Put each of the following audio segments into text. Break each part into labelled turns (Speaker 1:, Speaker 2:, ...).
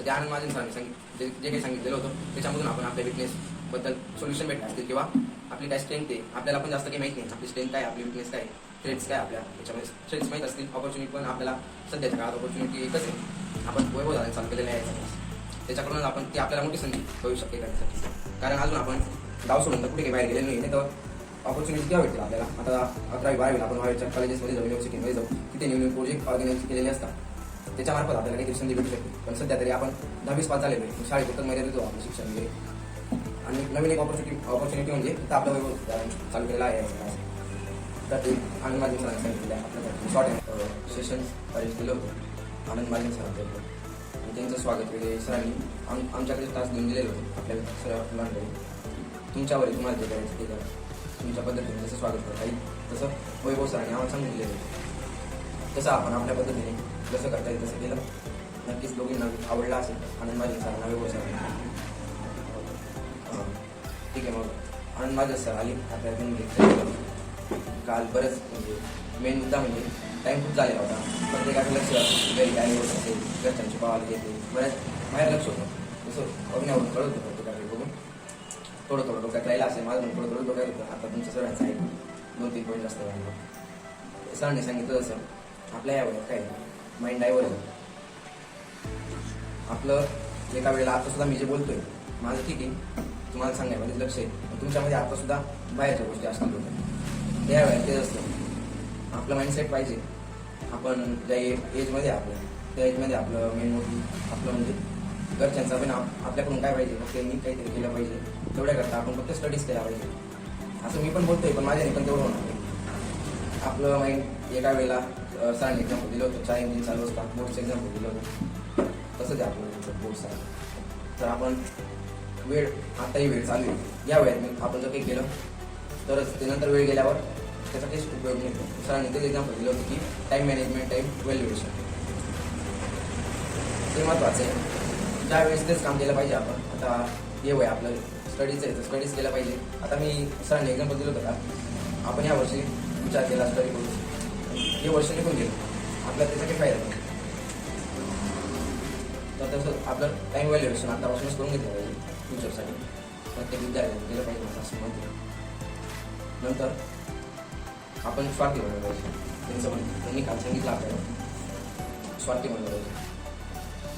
Speaker 1: तर त्या आनंद महाजन सरांनी सांगित जे जे काही सांगितलेलं होतं त्याच्यामधून आपण आपल्या विकनेस बद्दल सोल्युशन भेटत असतील किंवा आपली काय स्ट्रेंथ आहे आपल्याला पण जास्त काही माहीत नाही. आपली स्ट्रेंथ काय आपली विकनेस काय थ्रेड्स काय आपल्या त्याच्यामध्ये थ्रेड्स माहीत असतील ऑपॉर्च्युनिटी पण आपल्याला सध्याच्या काळात ऑपॉर्च्युनिटी एकच आहे. आपण वैभव दादा चालू केलेलं आहे. त्याच्याकडून आपण ती आपल्याला मोठी संधी होऊ शकते करण्यासाठी कारण अजून आपण गाव सोडून तर कुठे काही बाहेर गेलेलं नाही नाही तर ऑपॉर्च्युनिटी केव्हा भेटतील आपल्याला? आता अकरावी बारावीला आपण बाहेरच्या कॉलेजेसमध्ये जाऊ युनिव्हर्सिटीमध्ये जाऊ. तिथे न्यू न्यू प्रोजेक्ट ऑर्गनाईज केलेले असतात. त्याच्यामार्फत आपल्याला काहीतरी संधी भेटू शकते. पण सध्या तरी आपण दहावीस पास झालेलो आहे. शाळेत तर मर्यादित होतो आपलं शिक्षण वगैरे. आणि नवीन एक ऑपॉर्च्युनिटी ऑपॉर्च्युनिटी म्हणजे तर आपलं वैभव चालू केलेला आहे. तर ते आनंद माझे सरांनी सांगितलेलं आहे. आपल्यासाठी शॉर्ट सेशन अरेंज केलं होतं. आनंद माझे सरांचं. आणि त्यांचं स्वागत वगैरे सरांनी आम आमच्याकडे तास देऊन दिलेलं होतं. आपल्या सर मुलांकडे तुमच्यावर तुम्हाला जे करायचं ते करा. तुमच्या पद्धतीने जसं स्वागत करता येईल तसं वैभव सरांनी आम्हाला सांगून दिलेलं होतं तसं आपण आपल्या पद्धतीने जसं करता येईल तसं केलं. नक्कीच दोघींना आवडला असेल. आनंद माझे सर नवे सर. ठीक आहे मग आनंद माझे सर आली. आता काल बरंच म्हणजे मेन मुद्दा म्हणजे टाईम खूप झालेला होता. प्रत्येकाचं लक्ष घरी काय होत असेल घरच्यांची पावाला घेते बऱ्याच बाहेर लक्ष होतं. तसं अभिनयावरून कळत होतं प्रत्येकाकडे बघून. थोडं थोडं डोक्यात राहिलं असेल माझं म्हणून थोडं थोडं डोक्यात होतं. आता तुमचं सगळ्यांचं आहे. दोन तीन पॉईंट जास्त राहिलं सरांनी सांगितलं तसं आपल्या या वयात काय माइंड डायव्हर आपलं एका वेळेला आता सुद्धा मी जे बोलतोय माझं ठीक आहे. तुम्हाला सांगायमध्ये लक्ष आहे. तुमच्यामध्ये आता सुद्धा बाहेरच्या गोष्टी असतील होत्या त्या वेळेला ते असतं. आपलं माइंडसेट पाहिजे. आपण ज्या एजमध्ये आपलं त्या एजमध्ये आपलं मेन मोठी आपलं म्हणजे घरच्यांचा पण आप- आपल्याकडून काय पाहिजे? मग त्यांनी काहीतरी केलं पाहिजे. तेवढ्या करता आपण फक्त स्टडीज केल्या पाहिजे. असं मी पण बोलतोय पण माझ्याने पण तेवढं होणार आपलं माहीत एका वेळेला अं, सरांनी एक्झाम्पल दिलं होतं चार इंजिन चालू असतात बोर्डचं एक्झाम्पल दिलं होतं. तसंच आहे आपलं बोर्ड आहे तर आपण वेळ आताही वेळ चालू आहे. या वेळेत मी आपण जर काही केलं तरच ते नंतर वेळ गेल्यावर त्याचा काहीच उपयोग नाही. होतो. सरांनी तेच एक्झाम्पल दिलं होतं की टाईम मॅनेजमेंट टाईम व्हॅल्युएशन ते महत्वाचं आहे. ज्या वेळेस तेच काम केलं पाहिजे आपण. आता हे वय आपलं स्टडीज आहे तर स्टडीज केलं पाहिजे. आता मी सरांनी एक्झाम्पल दिलं होतं का? आपण या वर्षी विचार केला असता करू हे वर्ष निघून गेलं. आपला त्याचा काही फायदा नाही. तर तसं आपलं टाईम व्हॅल्युएशन आतापासूनच करून घेतलं पाहिजे फ्युचरसाठी प्रत्येक विद्यार्थ्यांनी केलं पाहिजे मला असं म्हणते. नंतर आपण स्वार्थी बनलं पाहिजे. त्यांचं पण त्यांनी काल सांगितलं आपल्याला. स्वार्थी बनलं पाहिजे.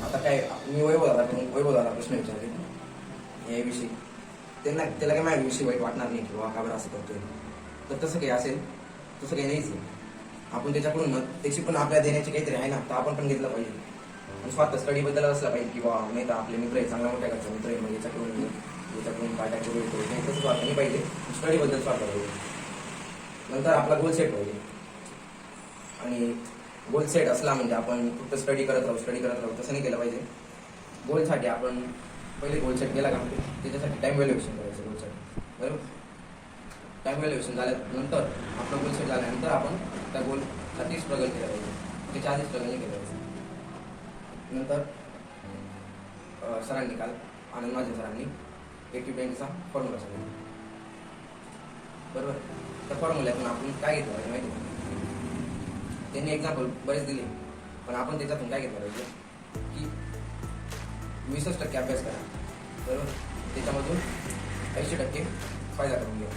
Speaker 1: आता काय मी वैभव दादा वैभव दादा प्रश्न विचारले याविषयी. त्यांना त्याला काय माझ्याविषयी वाईट वाटणार नाही किंवा का बरं असं करतोय. तर तसं काही असेल तसं काही नाहीच आहे. आपण त्याच्याकडून मग त्याची पण आपल्या देण्याची काहीतरी आहे ना तर आपण पण घेतलं पाहिजे. आणि स्वतः स्टडीबद्दल असलं पाहिजे किंवा नाही तर आपले मित्र आहे चांगला मोठ्या घरचा मित्र आहे मग याच्याकडून याच्याकडून काय काय करू येतो नाही तसं स्वार्थ नाही पाहिजे. स्टडीबद्दल स्वार्थ पाहिजे. नंतर आपला गोल सेट पाहिजे. आणि गोल सेट असला म्हणजे आपण फक्त स्टडी करत राहू स्टडी करत राहू तसं नाही केलं पाहिजे. गोलसाठी आपण पहिले गोल सेट केला का? त्याच्यासाठी टाइम व्हॅल्युएशन करायचं गोलसाठी बरोबर? टाइम व्हॅल्युएशन झाल्यानंतर आपलं गोल सेट झाल्यानंतर आपण त्या गोलसाठी स्ट्रगल केलं पाहिजे. त्याच्या आधी स्ट्रगल केलं पाहिजे. नंतर सरांनी काल आनंद माझे सरांनी एटी बँकचा फॉर्म्युला सांगितला. बरोबर? त्या फॉर्म्युल्यातून आपण काय घेतलं पाहिजे माहिती त्यांनी एक्झाम्पल बरेच दिले. पण आपण त्याच्यातून काय घेतलं पाहिजे? की वीसच टक्के अभ्यास करा. बरोबर? त्याच्यामधून ऐंशी टक्के फायदा करून घ्या.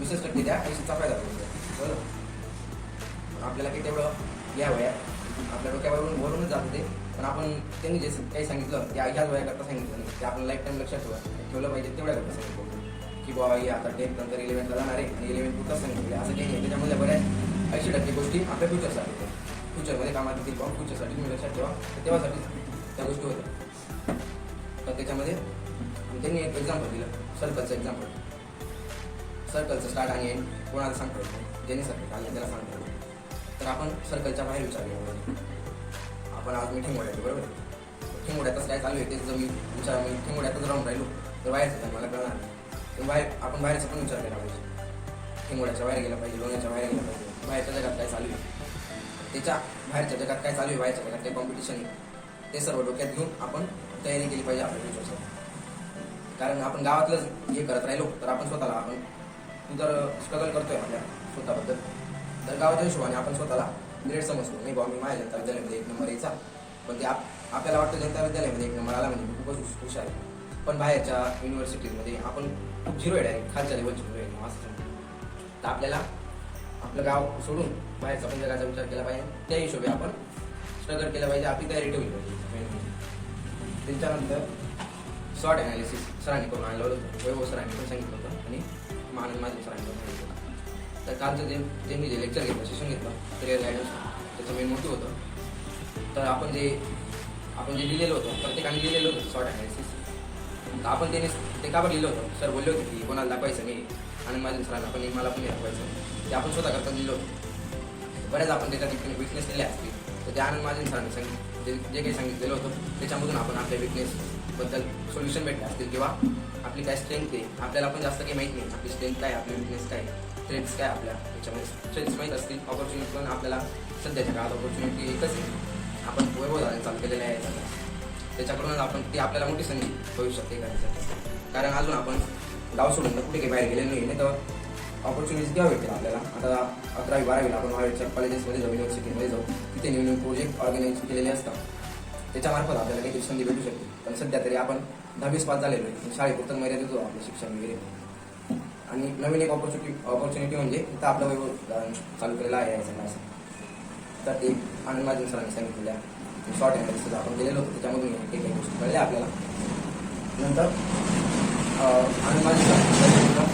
Speaker 1: वीसच टक्के द्या ऐंशीचा फायदा करून घ्या बरोबर? आपल्याला काही तेवढं या. वया आपल्या डोक्यावरून वरूनच जात होते. पण आपण त्यांनी जे काही सांगितलं त्या ह्याच वयाकरता सांगितलं नाही. ते आपण लाईफ टाईम लक्षात ठेवा. ठेवलं पाहिजे तेवढ्या करता सांगितलं. की बाबा हे आता टेन्थ नंतर इलेव्हन्थला जाणार आहे आणि इलेव्हन पुरताच सांगितलं. असं काही नाही. त्याच्यामध्ये बऱ्याच ऐंशी टक्के गोष्टी आपल्या फ्युचरसाठी फ्युचरमध्ये कामात येतील किंवा फ्युचरसाठी तुम्ही लक्षात ठेवा. तर तेव्हासाठी त्या गोष्टी होत्या. तर त्याच्यामध्ये त्यांनी एक एक्झाम्पल दिलं. सर्कलचं एक्झाम्पल सर्कलचं स्टार्ट आणि एंड कोणाला सांगतो येत ज्यांनी सर्कल काढलं त्याला सांगतो नाही. तर आपण सर्कलच्या बाहेर विचारले. आपण आज मी ठेंगोड्यात बरोबर? ठेंगोड्यातच काय चालू आहे तेच जर मी विचार मी ठेंगोड्यातच राहून राहिलो तर बाहेरचं काय मला कळणार नाही. तर बाहेर आपण बाहेरचं पण विचार केला पाहिजे. ठेंगोड्याच्या बाहेर गेला पाहिजे लोण्याच्या बाहेर गेला पाहिजे. बाहेरच्या जगात काय चालू आहे? त्याच्या बाहेरच्या जगात काय चालू आहे? बाहेरच्या जगात काय कॉम्पिटिशन आहे? ते सर्व डोक्यात घेऊन आपण तयारी केली पाहिजे आपल्या फ्युचरसाठी कारण आपण गावातलंच हे करत राहिलो तर आपण स्वतःला आपण तू जर स्ट्रगल करतोय आपल्या स्वतःबद्दल. तर गावाच्या हिशोबाने आपण स्वतःला ग्रेट समजतो. नाही बाबा मी माझ्या जनता विद्यालयामध्ये एक नंबर यायचा. पण ते आप आपल्याला वाटतं जनता विद्यालयामध्ये एक नंबर आला म्हणजे मी खूपच हुश- हुशार आहे. पण बाहेरच्या युनिव्हर्सिटीमध्ये आपण खूप झिरो आहे डायरेक्ट खालच्या लेवलची झिरो आहे. असं तर आपल्याला आपलं गाव सोडून बाहेरचा पण जगाचा विचार केला पाहिजे. त्या हिशोबे आपण स्ट्रगल केलं पाहिजे. आपली तयारी ठेवली पाहिजे. म्हणजे. त्याच्यानंतर शॉर्ट अनालिसिस सरांनी करून आणलं होतं. वैभव सरांनी पण सांगितलं होतं. आणि मानंद माझे सरांनी तर कालचं जे त्यांनी जे लेक्चर घेतलं सेशन घेतलं करिअर गायडन्स त्याचं मेन मोटिव्ह होतं. तर आपण जे आपण जे लिहिलेलं होतं प्रत्येकाने लिहिलेलं होतं शॉर्ट अनालिसिस तर आपण त्याने ते का पण लिहिलं होतं? सर बोलले होते की कोणाला दाखवायचं नाही आणि माझ्या सरांना पण मला पण दाखवायचं ते आपण स्वतः करता लिहिलं होतं. बऱ्याच आपण त्याच्या ठिकाणी विकनेस दिले असतील. तर ते आनंद माझ्या सरांनी सांगितलं जे जे काही सांगितलेलं होतं त्याच्यामधून आपण आपले विकनेस बद्दल सोल्युशन भेटले असतील किंवा आपली काय स्ट्रेंथ आहे आपल्याला पण जास्त काही माहीत नाही. आपली स्ट्रेंथ काय आपली विकनेस काय स्ट्रेंथ्स काय आपल्या त्याच्यामध्ये स्ट्रेंथ्स माहीत असतील ऑपॉर्च्युनिटी पण आपल्याला सध्याच्या काळात ऑपॉर्च्युनिटी एकच आहे. आपण वैभव चालू केलेले आहे. त्याच्याकडूनच आपण ती आपल्याला मोठी संधी भविष्यात हे करायचं कारण अजून आपण गाव सोडून कुठे काही बाहेर गेलेलो नाही नाही तर ऑपॉर्च्युनिटीज घ्यावी भेटतील आपल्याला. आता अकरावी बारावीला आपण बाहेरच्या कॉलेजेसमध्ये जाऊ युनिव्हर्सिटीमध्ये जाऊ. तिथे नवीन नवीन प्रोजेक्ट ऑर्गनाईज केलेले असतात. त्याच्यामार्फत आपल्याला काही संधी भेटू शकते. पण सध्या तरी आपण दहावीस पास झालेलो आहे. शाळेपुरतं मर्यादित होतो आपलं शिक्षण वगैरे. आणि नवीन एक ऑपॉर्च्युनिटी ऑपॉर्च्युनिटी म्हणजे इथं आपलं वैभव चालू केलेला आहे याचं असं तर ते आनंद महाजन सरांनी सांगितलेल्या शॉर्ट अनालिसिस आपण केलेलं होतं. त्याच्यामधून काही काही गोष्टी कळल्या आपल्याला. नंतर आनंद महाजन सर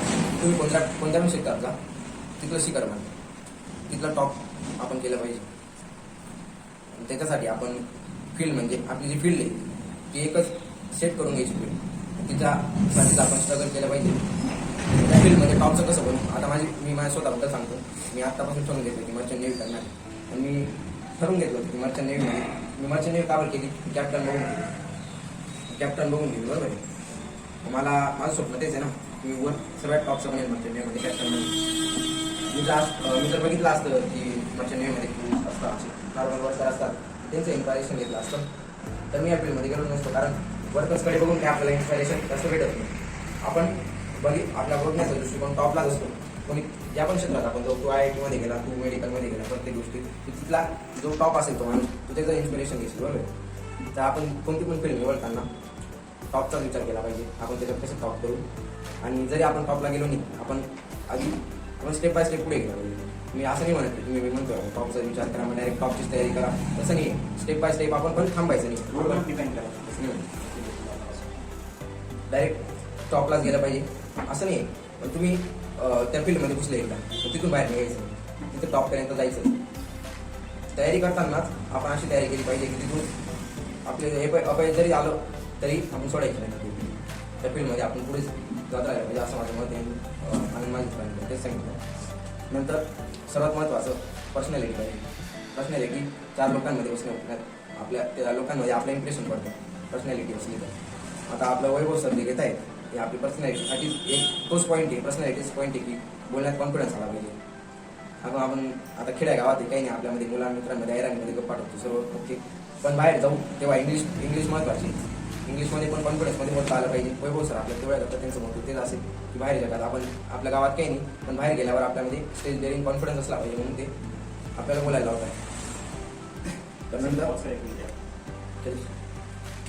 Speaker 1: तुम्ही कोणत्या कोणत्या पण क्षेत्रात जा. तिथलं शिखर म्हणजे तिथलं टॉप आपण केलं पाहिजे. त्याच्यासाठी आपण फील्ड म्हणजे आपली जी फील्ड आहे ती एकच सेट करून घ्यायची फील्ड. तिच्यासाठीच आपण स्ट्रगल केलं पाहिजे. त्या फील्डमध्ये टॉपचं कसं बनू आता माझी मी माझ्या स्वतःबद्दल सांगतो. मी आत्तापासून ठरवून घेतलं की मर्चंट नेव्ही करणार. पण मी ठरवून घेतलं होतं की मर्चंट नेव्हीमध्ये मी मर्चंट नेव्ही कावर केली? कॅप्टन बघून केली कॅप्टन बघून घेईल बरोबर आहे. मला माझं स्वप्न तेच आहे ना. मी वर सगळ्यात टॉपचं बनेल मर्चंट नेव्हीमध्ये कॅप्टन बघून मी जर मी जर बघितलं असतं की मर्चंट नेव्हीमध्ये असतात. असे नॉर्मल असतात. त्यांचं इन्स्पायरेशन घेतलं असतं. तर मी या फील्डमध्ये गेलो नसतो कारण वर्कर्सकडे बघून काय आपल्याला इन्स्पायरेशन जास्त भेटत नाही. आपण बघी आपला बघण्याचा दृष्टिकोन टॉपलाच असतो. कोणी ज्या पण क्षेत्रात आपण जाऊ तू आय आय टीमध्ये गेला तू मेडिकलमध्ये गेला प्रत्येक गोष्टी. तिथला जो टॉप असेल तो माणूस तू त्याचं इन्स्पिरेशन घेशील बरोबर तर आपण कोणती पण फील्ड निवडताना टॉपचाच विचार केला पाहिजे. आपण त्याच्यात कसं टॉप करू? आणि जरी आपण टॉपला गेलो नाही आपण आधी आपण स्टेप बाय स्टेप पुढे गेला. पाहिजे मी असं नाही म्हणत तुम्ही मी म्हणतो टॉपचा विचार करा मग डायरेक्ट टॉपचीच तयारी करा. तसं नाही. स्टेप बाय स्टेप आपण पण थांबायचं नाही. बरोबर? डायरेक्ट टॉपलाच गेलं पाहिजे. असं नाही. पण तुम्ही त्या फील्डमध्ये घुसले एकदा. तिथून बाहेर निघायचं तिथे टॉपपर्यंत जायचं तयारी करतानाच आपण अशी तयारी केली पाहिजे की तिथून आपले हे अपयश जरी आलं तरी आपण सोडायचं नाही. त्या फील्डमध्ये आपण पुढे जात राहिलं पाहिजे असं माझं मत आणि माझी सांगितलं. नंतर सर्वात महत्त्वाचं पर्सनॅलिटी पाहिजे. पर्सनॅलिटी चार लोकांमध्ये बसणं आपल्या त्या लोकांमध्ये आपलं इम्प्रेशन पडतं. पर्सनॅलिटी असली तर. आता आपलं वैभव सर जे घेत आहेत हे आपली पर्सनॅलिटीसाठी एक तोच पॉईंट आहे. पर्सनॅलिटीच पॉईंट आहे की बोलण्यात कॉन्फिडन्स आला पाहिजे. आपण आपण आता खेड्या गावात काही नाही आपल्यामध्ये मुलां मित्रांमध्ये ऐरांमध्ये गप्पा टाकतो सर्व ओके. पण बाहेर जाऊ तेव्हा इंग्लिश इंग्लिश महत्वाची इंग्लिशमध्ये पण कॉन्फिडन्समध्ये बोलता आलं पाहिजे. वैभव सर आपल्या तेवढ्या करतात त्यांचं मोठं तेच असेल की बाहेर जगात आपण आपल्या गावात काही नाही पण बाहेर गेल्यावर आपल्यामध्ये स्टेज डेअरिंग कॉन्फिडन्स असला पाहिजे म्हणून ते आपल्याला बोलायला लावत आहे तर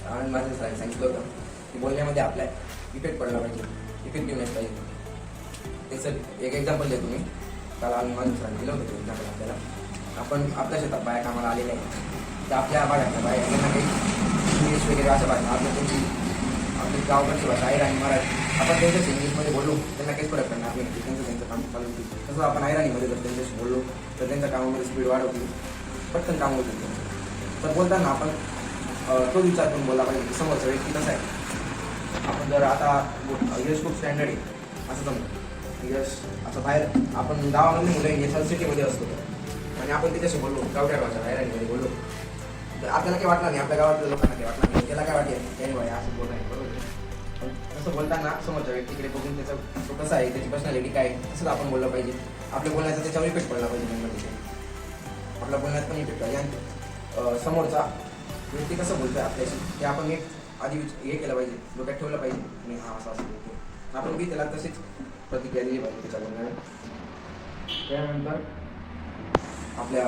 Speaker 1: आणि माझ्या सरांनी सांगितलं होतं की बोलण्यामध्ये आपल्या इफेक्ट पडला पाहिजे इफेक्टिव्हनेस पाहिजे. त्याचं एक एक्झाम्पल देतो मी. काल आम्ही माझ्या सरांनी दिलं होतं एक्झाम्पल आपल्याला. आपण आपल्या शेतात बाया कामाला आलेल्या आहेत. त्या आपल्या भागातल्या बाया काही इंग्लिश वगैरे असं भाषा आपल्या तुमची आपली गावकडची भाषा आहे आणि मराठी. आपण त्यांच्याशी इंग्लिशमध्ये बोलू त्यांना काहीच फरक पडणार नाही. त्यांचं त्यांचं काम चालू होती तसं आपण ऐराणीमध्ये जर त्यांच्याशी बोललो तर त्यांच्या कामामध्ये स्पीड वाढवली पटकन काम होतील त्यांचं. तर बोलताना आपण तो विचार करून बोलला पाहिजे. की समोरचा व्यक्ती कसा आहे? आपण जर आता यश खूप स्टँडर्ड आहे असं समजा. यश असं बाहेर आपण गावामध्ये मुलं यश सिटीमध्ये असतो. आणि आपण तिच्याशी बोललो गावठ्या भाषा बाहेर बोललो. तर आपल्याला काय वाटणार नाही आपल्या गावातल्या लोकांना काय वाटणार नाही. त्याला काय वाटेल? त्याने बाय असं बोलणार आहे, बरोबर असं पण तसं बोलताना समोरच्या व्यक्तीकडे बघून त्याचं तो कसा आहे त्याची पर्सनॅलिटी काय आहे तसंच आपण बोललं पाहिजे. आपल्या बोलण्याचा त्याच्यावर इफेक्ट पडला पाहिजे मेंबरचे म्हणजे. आपल्या बोलण्यात पण इफेक्ट पाहिजे आणि समोरचा व्यक्ती कसं बोलतोय आपल्याशी ते आपण एक आधी हे केलं पाहिजे डोक्यात ठेवलं पाहिजे. आणि हा असं असं बोलतो आपण बी त्याला तशीच प्रतिक्रिया दिली पाहिजे त्याच्या बोलण्याने त्यानंतर आपल्या